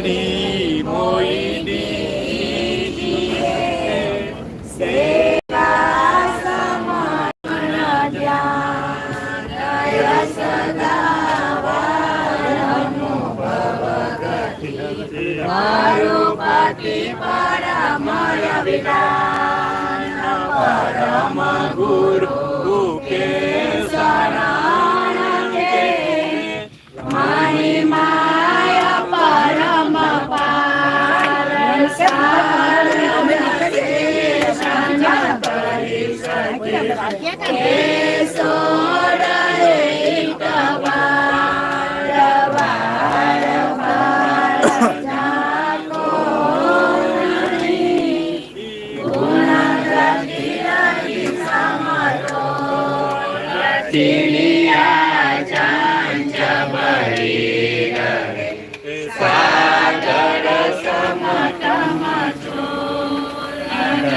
મણી મોઈની સેવા સમર્પણ ધ્યાન સદા વાનુભવ ગતિ મારો પાતિ પરમ વિધાન પરમ ગુરુ કે શરણ કે મારી મા Eso.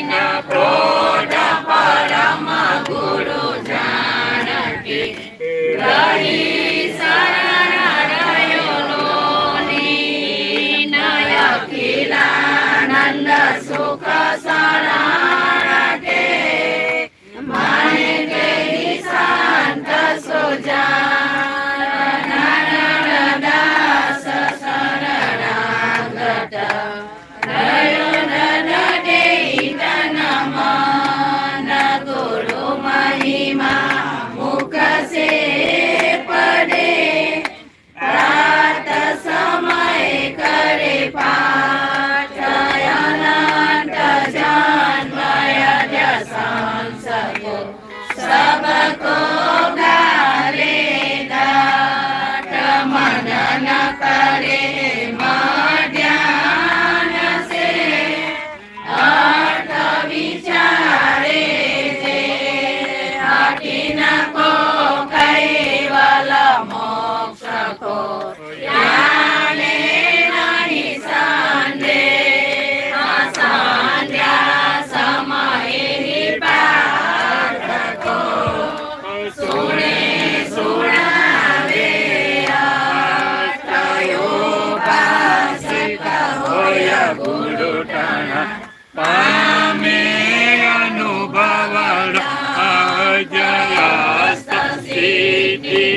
પ્રવીણ પ્રૌઢ પરમ ગુરુ જાણકી Sir.